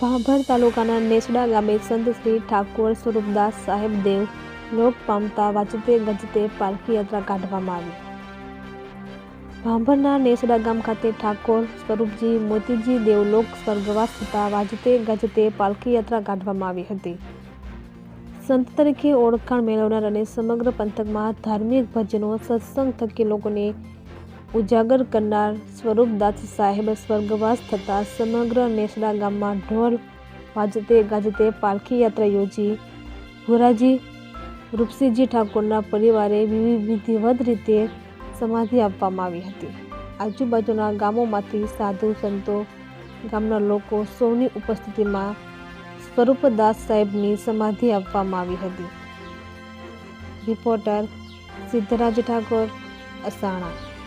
ભાભર તાલુકાના નેસડા ગામે સંત શ્રી ઠાકોર સ્વરૂપદાસ સાહેબ દેવ લોક પામતા વાજતે ગજતે પાલખી યાત્રા કાઢવામાં આવી. ભાંભરના નેસડા ગામ ખાતે ઠાકોર સ્વરૂપજી મોતીજી દેવલોક સ્વર્ગવાસ થતા વાજતે ગજતે પાલખી યાત્રા કાઢવામાં આવી હતી. સંત તરીકે ઓળખાણ મેળવનાર અને સમગ્ર પંથકમાં ધાર્મિક ભજનો સત્સંગ થકી લોકોને ઉજાગર કરનાર સ્વરૂપદાસ સાહેબ સ્વર્ગવાસ થતાં સમગ્ર નેસડા ગામમાં ઢોલ, વાજતે ગાજતે પાલખી યાત્રા યોજી. ભુરાજી રૂપસિંહજી ઠાકોરના પરિવારે વિધિવત રીતે સમાધિ આપવામાં આવી હતી. આજુબાજુના ગામોમાંથી સાધુ, સંતો, ગામના લોકો સૌની ઉપસ્થિતિમાં સ્વરૂપદાસ સાહેબની સમાધિ આપવામાં આવી હતી. રિપોર્ટર સિદ્ધરાજ ઠાકોર અસાણા